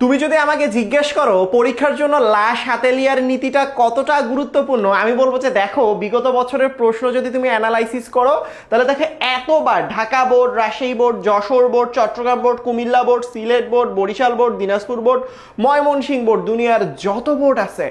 তুমি যদি আমাকে জিজ্ঞেস করো, পরীক্ষার জন্য লাশ হাতেলিয়ার নীতিটা কতটা গুরুত্বপূর্ণ, আমি বলব যে দেখো, বিগত বছরের প্রশ্ন যদি তুমি অ্যানালাইসিস করো, তাহলে দেখো এতবার Dhaka board, Rajshahi board, Jessore board, Chittagong board, Comilla board, Sylhet board, Barisal board, Dinajpur board, Mymensingh board, দুনিয়ার যত বোর্ড আছে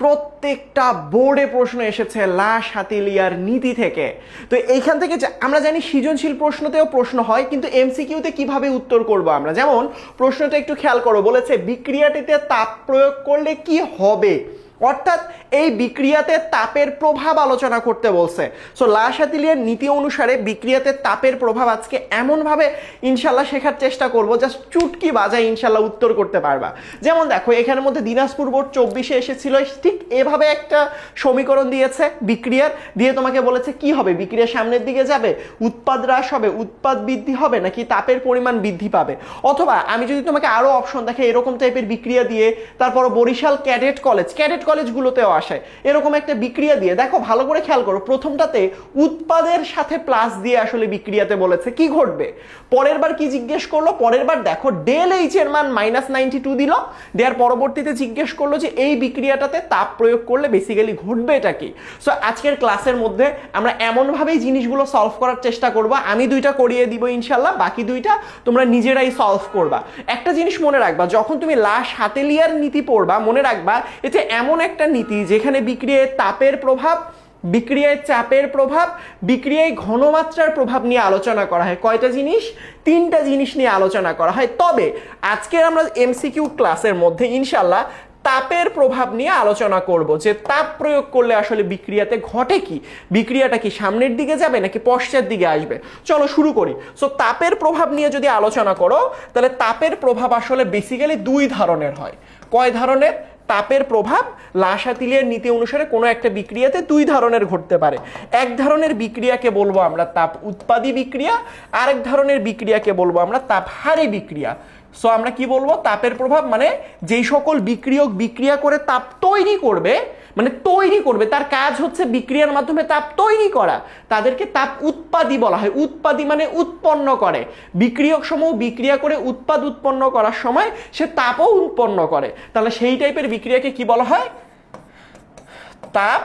প্রত্যেকটা বোর্ডে প্রশ্ন এসেছে লাশ হাতিলিয়ার নীতি থেকে। তো এইখান থেকে আমরা জানি সৃজনশীল প্রশ্নতেও প্রশ্ন হয়, কিন্তু এমসিকিউতে কীভাবে উত্তর করব আমরা? যেমন প্রশ্নটা একটু খেয়াল করো, বলেছে বিক্রিয়াটিতে তাপ প্রয়োগ করলে কি হবে? অর্থাৎ এই বিক্রিয়াতে তাপের প্রভাব আলোচনা করতে বলছে। সো লাশাতিলিয়ার নীতি অনুসারে বিক্রিয়াতে তাপের প্রভাব আজকে এমনভাবে ইনশাল্লাহ শেখার চেষ্টা করব জাস্ট চুটকি বাজায় ইনশাল্লাহ উত্তর করতে পারবা। যেমন দেখো, এখানের মধ্যে দিনাজপুর বোর্ড চব্বিশে এসেছিল, ঠিক এভাবে একটা সমীকরণ দিয়েছে বিক্রিয়ার, দিয়ে তোমাকে বলেছে কি হবে? বিক্রিয়া সামনের দিকে যাবে? উৎপাদ হ্রাস হবে? উৎপাদ বৃদ্ধি হবে? নাকি তাপের পরিমাণ বৃদ্ধি পাবে? অথবা আমি যদি তোমাকে আরও অপশন দেখে এরকম টাইপের বিক্রিয়া দিয়ে তারপর বরিশাল ক্যাডেট কলেজ, ক্যাডেট কলেজগুলোতেও আসে এরকম একটা বিক্রিয়া দিয়ে, দেখো ভালো করে খেয়াল করো, প্রথমটাতে উৎপাদের সাথে প্লাস দিয়ে আসলে বিক্রিয়াতে বলেছে। কি ঘটবে? পরের বার কি জিজ্ঞেস করল? পরের বার দেখো ডেল এইচ এর মান মাইনাস নাইনটি টু দিল। দেওয়ার পরবর্তীতে জিজ্ঞেস করল যে, এই বিক্রিয়াটাতে তাপ প্রয়োগ করলে বেসিক্যালি ঘটবে এটা কি? সো আজকের ক্লাসের মধ্যে আমরা এমনভাবেই জিনিসগুলো সলভ করার চেষ্টা করব। আমি দুইটা করিয়ে দিব ইনশাল্লাহ বাকি দুইটা তোমরা নিজেরাই সলভ করবা। একটা জিনিস মনে রাখবা, যখন তুমি লাশ হাতেলিয়ার নীতি পড়বা, মনে রাখবা, এতে এমন একটা নীতি যেখানে বিক্রিয়ায় তাপের প্রভাব, বিক্রিয়ায় চাপের প্রভাব, বিক্রিয়ায় ঘনমাত্রার প্রভাব নিয়ে আলোচনা করা হয়। কয়টা জিনিস? তিনটা জিনিস নিয়ে আলোচনা করা হয়। তবে আজকের আমরা এমসিকিউ ক্লাসের মধ্যে ইনশাল্লাহ তাপের প্রভাব নিয়ে আলোচনা করব যে তাপ প্রয়োগ করলে আসলে বিক্রিয়াতে ঘটে কি? বিক্রিয়াটা কি সামনের দিকে যাবে নাকি পশ্চাৎ দিকে আসবে? চলো শুরু করি। সো তাপের প্রভাব নিয়ে যদি আলোচনা করো, তাহলে তাপের প্রভাব আসলে বেসিক্যালি দুই ধরনের হয়। কয় ধরনের? তাপের প্রভাব লাসাতিলের নীতি অনুসারে কোনো একটা বিক্রিয়াতে দুই ধরনের ঘটতে পারে। এক ধরনের বিক্রিয়াকে বলব আমরা তাপ উৎপাদী বিক্রিয়া আর এক ধরনের বিক্রিয়াকে বলব আমরা তাপহারী বিক্রিয়া। সো আমরা কি বলব? তাপের প্রভাব মানে যেই সকল বিক্রিয়ক বিক্রিয়া করে তাপ তৈরি করবে মানে তৈরি করবে, তার কাজ হচ্ছে বিক্রিয়ার মাধ্যমে তাপ তৈরি করা। তাদেরকে তাপ উৎপাদী বলা হয়। উৎপাদী মানে উৎপন্ন করে। বিক্রিয়ক সমূহ বিক্রিয়া করে উৎপাদ উৎপন্ন করার সময় সে তাপও উৎপন্ন করে। তাহলে সেই টাইপের বিক্রিয়াকে কি বলা হয়? তাপ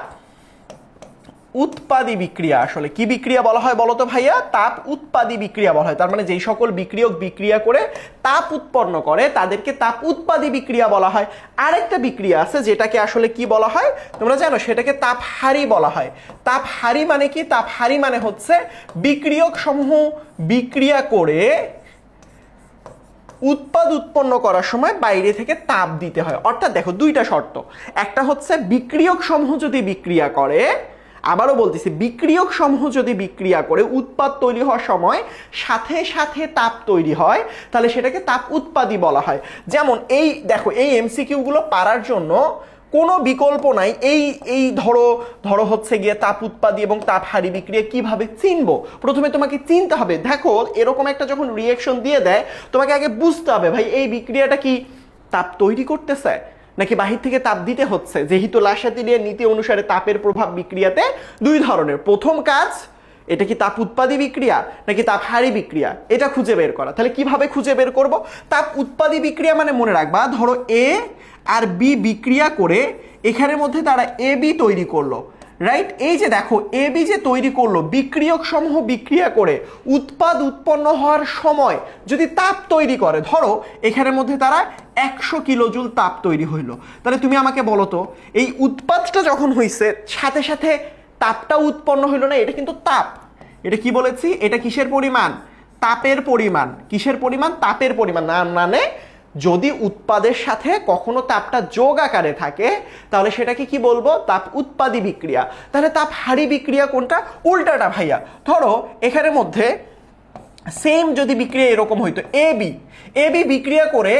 উৎপাদী বিক্রিয়া, আসলে কি বিক্রিয়া বলা হয় বলতো ভাইয়া? তাপ উৎপাদী বিক্রিয়া বলা হয়। তার মানে যেই সকল বিক্রিয়ক বিক্রিয়া করে তাপ উৎপন্ন করে, তাদেরকে তাপ উৎপাদী বিক্রিয়া বলা হয়। আরেকটা বিক্রিয়া আছে যেটাকে আসলে কি বলা হয়? তোমরা জানো, সেটাকে তাপহারি বলা হয়। তাপহারি মানে কি? তাপহারি মানে হচ্ছে বিক্রিয়ক সমূহ বিক্রিয়া করে উৎপাদ উৎপন্ন করার সময় বাইরে থেকে তাপ দিতে হয়। অর্থাৎ দেখো, দুইটা শর্ত। একটা হচ্ছে বিক্রিয়ক সমূহ যদি বিক্রিয়া করে আবারও বলতেছি, বিক্রিয়ক সমূহ যদি বিক্রিয়া করে উৎপাদ তৈরি হওয়ার সময় সাথে সাথে তাপ তৈরি হয়, তাহলে সেটাকে তাপ উৎপাদী বলা হয়। যেমন এই, দেখো, এই এমসিকিউগুলো পারার জন্য কোনো বিকল্প নাই, এই এই ধরো ধরো হচ্ছে গিয়ে তাপ উৎপাদী এবং তাপ হারি বিক্রিয়া কীভাবে চিনব? প্রথমে তোমাকে চিনতে হবে, দেখো, এরকম একটা যখন রিয়েকশন দিয়ে দেয়, তোমাকে আগে বুঝতে হবে, ভাই, এই বিক্রিয়াটা কি তাপ তৈরি করতেছে? নাকি বাহির থেকে তাপ দিতে হচ্ছে? যেহেতু লাসাতিলিয়ার নীতি অনুসারে তাপের প্রভাব বিক্রিয়াতে দুই ধরনের। প্রথম কাজ, এটা কি তাপ উৎপাদী বিক্রিয়া নাকি তাপ হারি বিক্রিয়া? এটা খুঁজে বের করা। তাহলে কীভাবে খুঁজে বের করব? তাপ উৎপাদী বিক্রিয়া মানে মনে রাখবা, ধরো এ আর বি বিক্রিয়া করে এখানের মধ্যে তারা এ বি তৈরি করল। রাইট এই যে দেখো এ বি যে তৈরি করল, বিক্রিয়ক সমূহ বিক্রিয়া করে উৎপাদ উৎপন্ন হওয়ার সময় যদি তাপ তৈরি করে, ধরো এখানের মধ্যে তারা একশো কিলোজুল তাপ তৈরি হইল। তাহলে তুমি আমাকে বলো তো, এই উৎপাদটা যখন হয়েছে সাথে সাথে তাপটা উৎপন্ন হইল না, এটা কিন্তু তাপ। এটা কি বলেছি? এটা কিসের পরিমাণ? তাপের পরিমাণ। কিসের পরিমাণ? তাপের পরিমাণ। না মানে যদি উৎপাদের সাথে কখনো তাপটা যোগ আকারে থাকে, তাহলে সেটাকে কি বলব? তাপ উৎপাদী বিক্রিয়া। তাহলে তাপ হারি বিক্রিয়া কোনটা? উল্টাটা ভাইয়া। ধরো এখানের মধ্যে সেম যদি বিক্রিয়া এরকম হইতো এ বি এ বি বিক্রিয়া করে,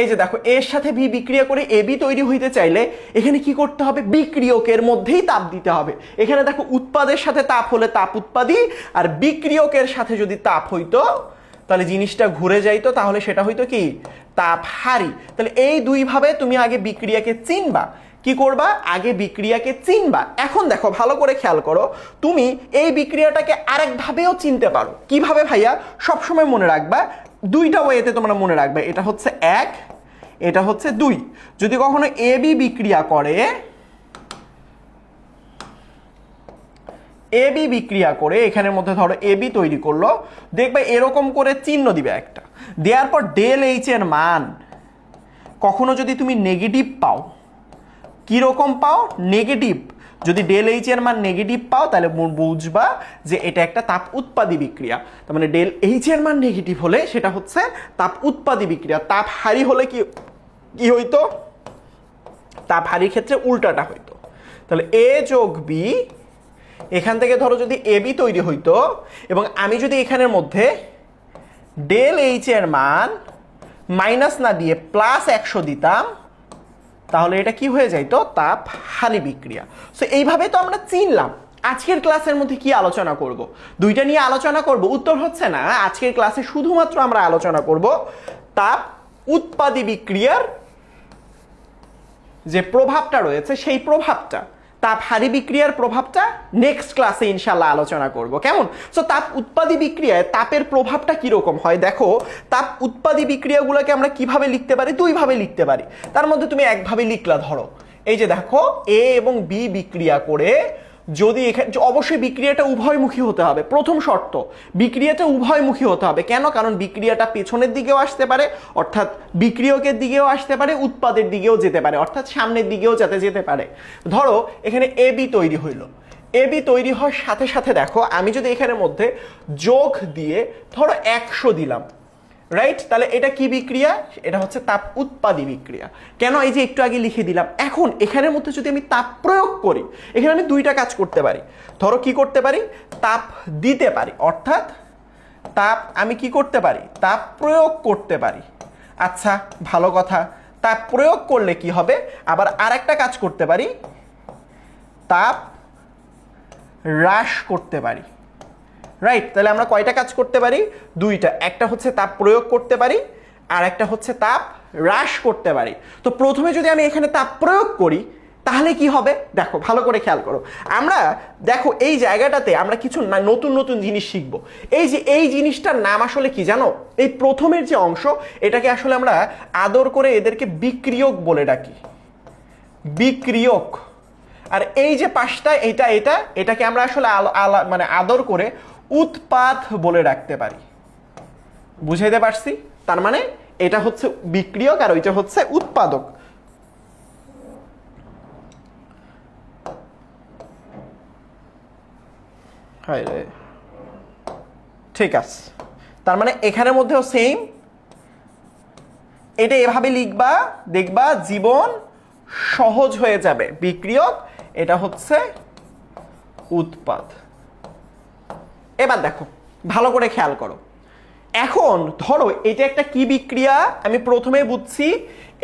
এই যে দেখো এর সাথে বি বিক্রিয়া করে এ বি তৈরি হইতে চাইলে, এখানে কি করতে হবে? বিক্রিয়কের মধ্যেই তাপ দিতে হবে। এখানে দেখো, উৎপাদের সাথে তাপ হলে তাপ উৎপাদী, আর বিক্রিয়কের সাথে যদি তাপ হইতো তাহলে জিনিসটা ঘুরে যাইতো, তাহলে সেটা হইতো কি? তাপ হারি তাহলে এই দুইভাবে তুমি আগে বিক্রিয়াকে চিনবা। কি করবা? আগে বিক্রিয়াকে চিনবা। এখন দেখো, ভালো করে খেয়াল করো, তুমি এই বিক্রিয়াটাকে আরেকভাবেও চিনতে পারো। কীভাবে ভাইয়া? সবসময় মনে রাখবা, দুইটা ওয়েতে তোমরা মনে রাখবে। এটা হচ্ছে এক, এটা হচ্ছে দুই। যদি কখনো এ বি বিক্রিয়া করে এ বি বিক্রিয়া করে এখানের মধ্যে ধরো এ বি তৈরি করল, দেখবে এরকম করে চিহ্ন দিবে একটা। দেওয়ার পর ডেল এইচ এর মান, কখনো যদি তুমি নেগেটিভ পাও, কীরকম পাও? নেগেটিভ যদি ডেল এইচ এর মান নেগেটিভ পাও, তাহলে বুঝবা যে এটা একটা তাপ উৎপাদী বিক্রিয়া। তার মানে ডেল এইচ এর মান নেগেটিভ হলে সেটা হচ্ছে তাপ উৎপাদী বিক্রিয়া। তাপ হারি হলে কি কি হইতো? তাপ হারির ক্ষেত্রে উল্টাটা হইতো। তাহলে এ যোগ বি এখান থেকে ধরো যদি এ বি তৈরি হইতো, এবং আমি যদি এখানের মধ্যে ডেল এইচ এর মান মাইনাস না দিয়ে প্লাস একশো দিতাম, তাহলে এটা কি হয়ে যাইতো? তাপ হারি বিক্রিয়া। সো এইভাবে তো আমরা চিনলাম। আজকের ক্লাসের মধ্যে কি আলোচনা করব? দুইটা নিয়ে আলোচনা করব, উত্তর হচ্ছে না। আজকের ক্লাসে শুধুমাত্র আমরা আলোচনা করব তাপ উৎপাদী বিক্রিয়ার যে প্রভাবটা রয়েছে, সেই প্রভাবটা। তাপ হারি বিক্রিয়ার প্রভাবটা নেক্সট ক্লাসে ইনশাল্লাহ আলোচনা করব। কেমন? সো তাপ উৎপাদী বিক্রিয়ায় তাপের প্রভাবটা কীরকম হয়? দেখো, তাপ উৎপাদী বিক্রিয়াগুলোকে আমরা কীভাবে লিখতে পারি? দুইভাবে লিখতে পারি। তার মধ্যে তুমি একভাবে লিখলা ধরো। এই যে দেখো এ এবং বি বিক্রিয়া করে যদি এখানে অবশ্যই বিক্রিয়াটা উভয়মুখী হতে হবে। প্রথম শর্ত, বিক্রিয়াটা উভয়মুখী হতে হবে। কেন? কারণ বিক্রিয়াটা পেছনের দিকেও আসতে পারে, অর্থাৎ বিক্রিয়কের দিকেও আসতে পারে, উৎপাদের দিকেও যেতে পারে, অর্থাৎ সামনের দিকেও যাতে যেতে পারে। ধরো, এখানে এ, বি তৈরি হইল। বি তৈরি হওয়ার সাথে সাথে দেখো, আমি যদি এখানের মধ্যে যোগ দিয়ে, ধরো একশো দিলাম রাইট তাহলে এটা কি বিক্রিয়া? এটা হচ্ছে তাপ উৎপাদী বিক্রিয়া। কেন এই যে একটু আগে লিখে দিলাম, এখন এখানের মধ্যে যদি আমি তাপ প্রয়োগ করি, এখানে আমি দুইটা কাজ করতে পারি। ধরো কি করতে পারি? তাপ দিতে পারি, অর্থাৎ তাপ আমি কি করতে পারি? তাপ প্রয়োগ করতে পারি। আচ্ছা ভালো কথা। তাপ প্রয়োগ করলে কি হবে? আবার আরেকটা কাজ করতে পারি। তাপ হ্রাস করতে পারি। রাইট তাহলে আমরা কয়টা কাজ করতে পারি? দুইটা। একটা হচ্ছে তাপ প্রয়োগ করতে পারি, আর একটা হচ্ছে তাপ হ্রাস করতে পারি। তো প্রথমে যদি আমি এখানে তাপ প্রয়োগ করি, তাহলে কি হবে? দেখো, ভালো করে খেয়াল করো। আমরা, দেখো, এই জায়গাটাতে আমরা কিছু নতুন নতুন জিনিস শিখব। এই যে, এই জিনিসটার নাম আসলে কি জানো? এই প্রথমের যে অংশ, এটাকে আসলে আমরা আদর করে এদেরকে বিক্রিয়ক বলে ডাকি। বিক্রিয়ক। আর এই যে পাশটা, এটা এটা, এটাকে আমরা আসলে মানে আদর করে উৎপাদ বলে রাখতে পারি। বুঝাইতে পারছি? তার মানে এটা হচ্ছে বিক্রিয়ক আর ওইটা হচ্ছে উৎপাদক। ঠিক আছে। তার মানে এখানের মধ্যেও সেম এটা এভাবে লিখবা, দেখবা জীবন সহজ হয়ে যাবে। বিক্রিয়ক, এটা হচ্ছে উৎপাদ এবার দেখো, ভালো করে খেয়াল করো। এখন ধরো, এটা একটা কি বিক্রিয়া? আমি প্রথমে বুঝছি,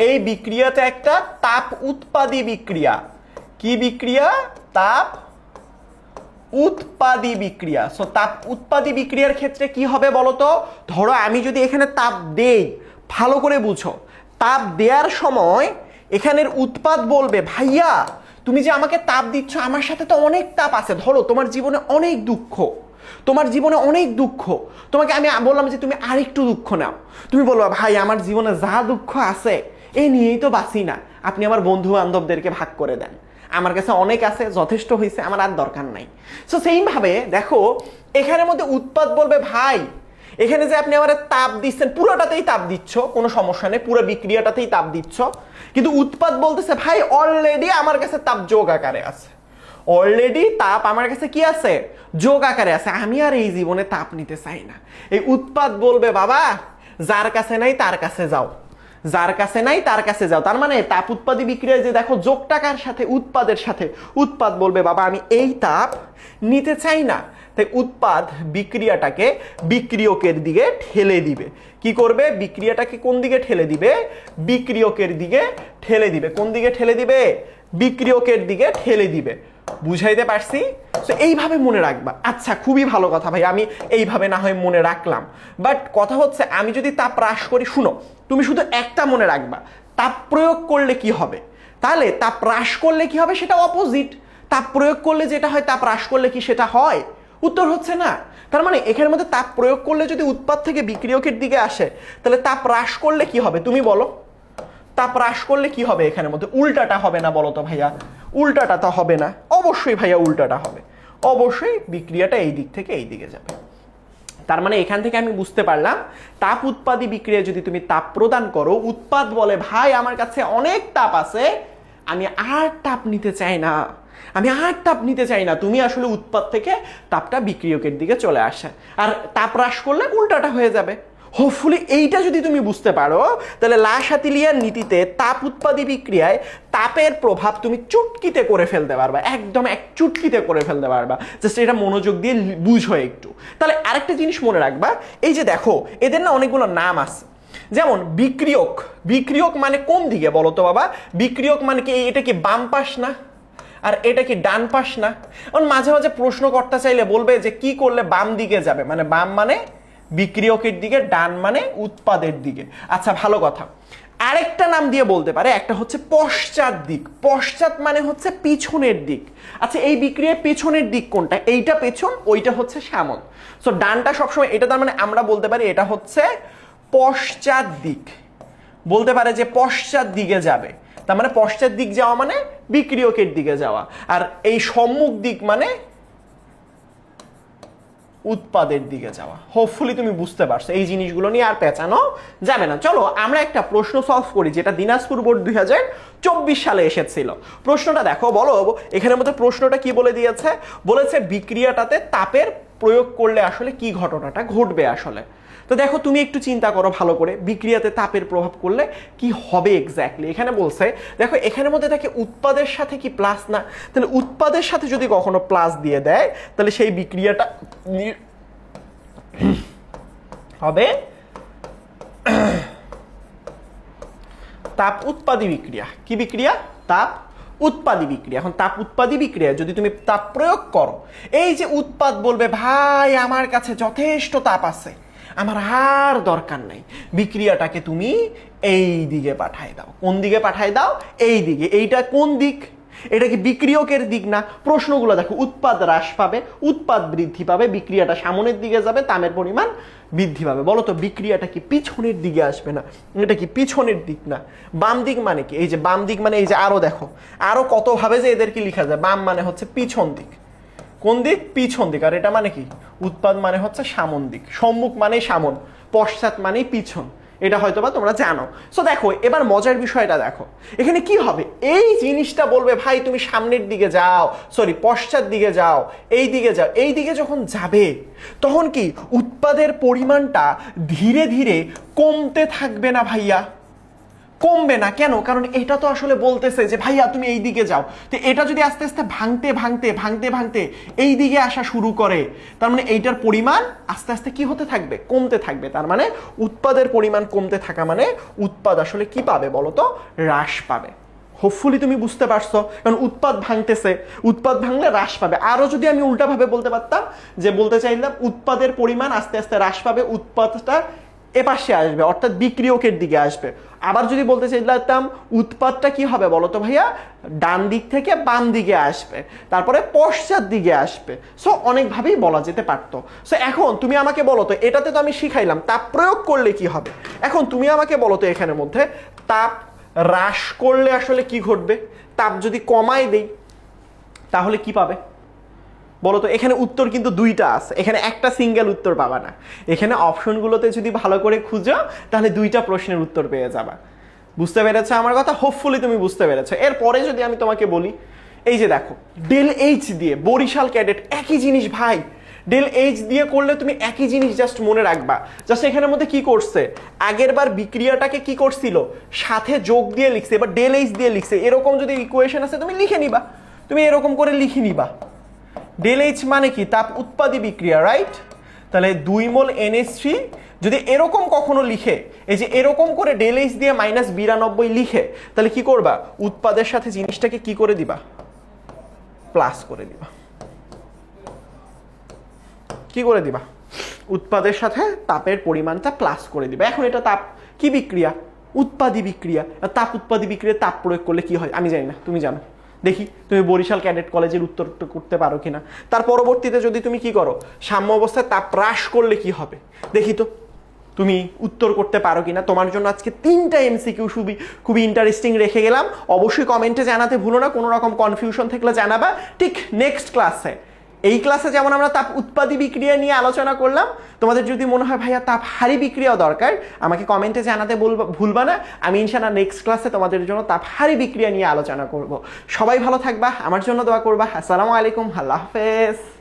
এই বিক্রিয়াটা একটা তাপ উৎপাদী বিক্রিয়া। কি বিক্রিয়া? তাপ উৎপাদী বিক্রিয়া। সো তাপ উৎপাদী বিক্রিয়ার ক্ষেত্রে কি হবে বলতো? ধরো, আমি যদি এখানে তাপ দেই, ভালো করে বুঝো। তাপ দেওয়ার সময় এখানের উৎপাদ বলবে, ভাইয়া, তুমি যে আমাকে তাপ দিচ্ছ, আমার সাথে তো অনেক তাপ আছে। ধরো, তোমার জীবনে অনেক দুঃখ। তোমার জীবনে অনেক দুঃখ। তোমাকে আমি বললাম যে তুমি আরেকটু দুঃখ নাও। তুমি বলবা, ভাই, আমার জীবনে যা দুঃখ আছে এই নিয়েই তো বাঁচি না। আপনি আমার বন্ধু বান্ধবদেরকে ভাগ করে দেন। আমার কাছে অনেক আছে, যথেষ্ট হয়েছে, আমার আর দরকার নাই। সো সেইভাবে দেখো এখানের মধ্যে উৎপাদ বলবে, ভাই, এখানে যে আপনি আমার তাপ দিচ্ছেন, পুরোটাতেই তাপ দিচ্ছ, কোনো সমস্যা নেই, পুরো বিক্রিয়াটাতেই তাপ দিচ্ছ। কিন্তু উৎপাদ বলতেছে, ভাই অলরেডি আমার কাছে তাপ যোগ আকারে আছে। অলরেডি তাপ আমার কাছে কি আছে? যোগ আকারে আছে। আমি আর এই জীবনে তাপ নিতে চাই না। এই উৎপাদ বলবে, বাবা, যার কাছে নাই তার কাছে যাও। যার কাছে নাই তার কাছে যাও। তার মানে তাপ উৎপাদী বিক্রিয়ায় যে দেখো যোগ টাকার সাথে? উৎপাদের সাথে। উৎপাদ বলবে, বাবা, আমি এই তাপ নিতে চাই না। তাই উৎপাদ বিক্রিয়াটাকে বিক্রিয়কের দিকে ঠেলে দিবে। কি করবে? বিক্রিয়াটাকে কোন দিকে ঠেলে দিবে? বিক্রিয়কের দিকে ঠেলে দিবে। কোন দিকে ঠেলে দিবে? বিক্রিয়কের দিকে ঠেলে দিবে। বুঝাইতে পারছি? তো এইভাবে মনে রাখবা। আচ্ছা খুবই ভালো কথা ভাই, আমি এইভাবে না হয় মনে রাখলাম। বাট কথা হচ্ছে, আমি যদি তাপ হ্রাস করি, শুনো, তুমি শুধু একটা মনে রাখবা, তাপ প্রয়োগ করলে কি হবে? তাহলে তাপ হ্রাস করলে কি হবে? সেটা অপোজিট তাপ প্রয়োগ করলে যেটা হয়, তাপ হ্রাস করলে কি সেটা হয়? উত্তর হচ্ছে না। তার মানে এখানের মধ্যে তাপ প্রয়োগ করলে যদি উৎপাদ থেকে বিক্রিয়কের দিকে আসে, তাহলে তাপ হ্রাস করলে কি হবে? তুমি বলো। তাপ হ্রাস করলে কি হবে এখানের মধ্যে? উল্টাটা হবে না বলো তো ভাইয়া। উল্টাটা তো হবে না। অবশ্যই ভাইয়া উল্টাটা হবে। অবশ্যই বিক্রিয়াটা এই দিক থেকে এই দিকে যাবে। তার মানে এখান থেকে আমি বুঝতে পারলাম, তাপ উৎপাদী বিক্রিয়া যদি তুমি তাপ প্রদান করো, উৎপাদ বলে, ভাই, আমার কাছে অনেক তাপ আছে, আমি আর তাপ নিতে চাই না। আমি আর তাপ নিতে চাই না। তুমি আসলে উৎপাদ থেকে তাপটা বিক্রিয়কের দিকে চলে আসে। আর তাপ হ্রাস করলে উল্টাটা হয়ে যাবে। হোপফুলি এইটা যদি তুমি বুঝতে পারো, তাহলে লাশাতিলিয়ার নীতিতে তাপ উৎপাদী বিক্রিয়ায় তাপের প্রভাব তুমি চুটকিতে করে ফেলতে পারবা, একদম এক চুটকিতে করে ফেলতে পারবা। জাস্ট এটা মনোযোগ দিয়ে বুঝো একটু। তাহলে আরেকটা জিনিস মনে রাখবা, এই যে দেখো, এদের না অনেকগুলো নাম আছে। যেমন বিক্রিয়ক। বিক্রিয়ক মানে কোন দিকে বলো তো বাবা? বিক্রিয়ক মানে কি, এটা কি বাম পাশ না? আর এটা কি ডান পাশ না? মাঝে মাঝে প্রশ্ন করতে চাইলে বলবে যে কি করলে বাম দিকে যাবে? মানে বাম মানে বিক্রিয়কের দিকে, ডান মানে উৎপাদের দিকে। আচ্ছা ভালো কথা। আরেকটা নাম দিয়ে বলতে পারে, একটা হচ্ছে পশ্চাৎ দিক। পশ্চাৎ মানে হচ্ছে পিছনের দিক। আচ্ছা এই বিক্রিয়ার পেছনের দিক কোনটা? এইটা পেছন, ওইটা হচ্ছে সামন। সো ডানটা সবসময়, এটা তার মানে আমরা বলতে পারি এটা হচ্ছে পশ্চাৎ দিক। বলতে পারে যে পশ্চাৎ দিকে যাবে। তার মানে পশ্চাৎ দিক যাওয়া মানে বিক্রিয়কের দিকে যাওয়া। আর এই সম্মুখ দিক মানে উৎপাদের দিকে যাওয়া। হোপফুলি তুমি বুঝতে পারছ এই জিনিসগুলো নিয়ে আর পেঁচানো যাবে না। চলো, আমরা একটা প্রশ্ন সলভ করি যেটা দিনাজপুর বোর্ড দুই হাজার চব্বিশ সালে এসেছিল। প্রশ্নটা দেখো, বলো, এখানের মধ্যে প্রশ্নটা কি বলে দিয়েছে? বলেছে বিক্রিয়াটাতে তাপের প্রয়োগ করলে আসলে কি ঘটনাটা ঘটবে আসলে? তো দেখো, তুমি একটু চিন্তা করো ভালো করে, বিক্রিয়াতে তাপের প্রভাব করলে কি হবে এক্স্যাক্টলি এখানে বলছে, দেখো, এখানের মধ্যে থাকে উৎপাদের সাথে কি প্লাস না? তাহলে উৎপাদের সাথে যদি কখনো প্লাস দিয়ে দেয়, তাহলে সেই বিক্রিয়াটা হবে তাপ উৎপাদী বিক্রিয়া। কি বিক্রিয়া? তাপ উৎপাদী বিক্রিয়া। এখন তাপ উৎপাদী বিক্রিয়া, যদি তুমি তাপ প্রয়োগ করো, এই যে উৎপাদ বলবে, ভাই, আমার কাছে যথেষ্ট তাপ আছে, আমার আর দরকার নাই। বিক্রিয়াটাকে তুমি এই দিকে পাঠাই দাও। কোন দিকে পাঠাই দাও? এই দিকে। এইটা কোন দিক? এটা কি বিক্রিয়কের দিক না? প্রশ্নগুলো দেখো, উৎপাদ হ্রাস পাবে, উৎপাদ বৃদ্ধি পাবে, বিক্রিয়াটা সামনের দিকে যাবে তামের পরিমাণ বৃদ্ধি পাবে। বলো তো, বিক্রিয়াটা কি পিছনের দিকে আসবে না? এটা কি পিছনের দিক না? বাম দিক মানে কি? এই যে বাম দিক মানে এই যে আরও দেখো, আরও কত ভাবে যে এদেরকে লিখা যায়, বাম মানে হচ্ছে পিছন দিক। কোন দিক? পিছন দিক। আর এটা মানে কি? উৎপাদ মানে হচ্ছে সামন দিক। সম্মুখ মানে সামন, পশ্চাৎ মানে পিছন। এটা হয়তো বা তোমরা জানো। সো দেখো, এবার মজার বিষয়টা দেখো। এখানে কি হবে? এই জিনিসটা বলবে, ভাই, তুমি সামনের দিকে যাও। সরি পশ্চাৎ দিকে যাও। এই দিকে যাও। এই দিকে যখন যাবে, তখন কি উৎপাদের পরিমাণটা ধীরে ধীরে কমতে থাকবে না ভাইয়া? কমবে না কেন? কারণ এটা তো আসলে বলতেছে যে, ভাইয়া, তুমি এই দিকে যাও। তো এটা যদি আস্তে আস্তে ভাঙতে ভাঙতে ভাঙতে ভাঙতে এই দিকে আসা শুরু করে, তার মানে এইটার পরিমাণ আস্তে আস্তে কি হতে থাকবে? কমতে থাকবে। তার মানে উৎপাদের পরিমাণ কমতে থাকা মানে উৎপাদ আসলে কি পাবে বলো তো হ্রাস পাবে। হোপফুলি তুমি বুঝতে পারছ। কারণ উৎপাদ ভাঙতেছে। উৎপাদ ভাঙলে হ্রাস পাবে। আরও যদি আমি উল্টাভাবে বলতে পারতাম, যে বলতে চাইলাম, উৎপাদের পরিমাণ আস্তে আস্তে হ্রাস পাবে, উৎপাদটা এপাশে আসবে, অর্থাৎ বিক্রিয়কের দিকে আসবে। আবার যদি বলতে চাইতাম উৎপাদটা কি হবে বলো তো ভাইয়া? ডান দিক থেকে বাম দিকে আসবে, তারপরে পশ্চাৎ দিকে আসবে। সো অনেকভাবেই বলা যেতে পারতো। সো এখন তুমি আমাকে বলো তো, এটাতে তো আমি শিখাইলাম, তাপ প্রয়োগ করলে কি হবে? এখন তুমি আমাকে বলো তো এখানের মধ্যে, তাপ হ্রাস করলে আসলে কি ঘটবে? তাপ যদি কমায় দেই, তাহলে কি পাবে? বলো তো এখানে উত্তর কিন্তু দুইটা আছে। এখানে একটা সিঙ্গেল উত্তর পাবা না। এখানে অপশনগুলোতে যদি ভালো করে খুঁজো, তাহলে দুইটা প্রশ্নের উত্তর পেয়ে যাবা। বুঝতে পেরেছ আমার কথা? হোপফুলি তুমি বুঝতে পেরেছ। এরপরে যদি আমি তোমাকে বলি, এই যে দেখো ডেল এইচ দিয়ে বরিশাল ক্যাডেট একই জিনিস ভাই। ডেল এইচ দিয়ে করলে তুমি একই জিনিস জাস্ট মনে রাখবা। জাস্ট এখানের মধ্যে কি করছে? আগের বার বিক্রিয়াটাকে কি করছিল? সাথে যোগ দিয়ে লিখছে বা ডেল এইচ দিয়ে লিখছে। এরকম যদি ইকুয়েশন আছে, তুমি লিখে নিবা। তুমি এরকম করে লিখে নিবা। ডেল এইচ মানে কি? তাপ উৎপাদী বিক্রিয়া রাইট তাহলে দুই মোল এনএস থ্রি যদি এরকম কখনো লিখে, এই যে এরকম করে ডেল এইচ দিয়ে মাইনাস বিরানব্বই লিখে, তাহলে কি করবা? উৎপাদের সাথে জিনিসটাকে কি করে দিবা? প্লাস করে দিবা। কি করে দিবা? উৎপাদের সাথে তাপের পরিমাণটা প্লাস করে দিবা। এখন এটা তাপ কি বিক্রিয়া? উৎপাদী বিক্রিয়া। তাপ উৎপাদী বিক্রিয়া তাপ প্রয়োগ করলে কি হয়? আমি জানি না। তুমি জানো। দেখি তুমি বরিশাল ক্যাডেট কলেজের উত্তর করতে পারো কিনা। তার পরবর্তীতে যদি তুমি কি করো, সাম্য অবস্থায় তাপ হ্রাস করলে কি হবে? দেখি তো, তুমি উত্তর করতে পারো কি না তোমার জন্য আজকে তিনটা এমসিকিউ সুবি খুবই ইন্টারেস্টিং রেখে গেলাম। অবশ্যই কমেন্টে জানাতে ভুলো না, কোনো রকম কনফিউশন থাকলে জানাবা। ঠিক নেক্সট ক্লাসে এই ক্লাসে যেমন আমরা তাপ উৎপাদী বিক্রিয়া নিয়ে আলোচনা করলাম, তোমাদের যদি মনে হয়, ভাইয়া, তাপ হারি বিক্রিয়াও দরকার, আমাকে কমেন্টে জানাতে বলবা, ভুলবা না, আমি ইনশাল্লাহ নেক্সট ক্লাসে তোমাদের জন্য তাপ হারি বিক্রিয়া নিয়ে আলোচনা করব। সবাই ভালো থাকবা, আমার জন্য দোয়া করবা, আসসালামু আলাইকুম, আল্লাহ হাফেজ।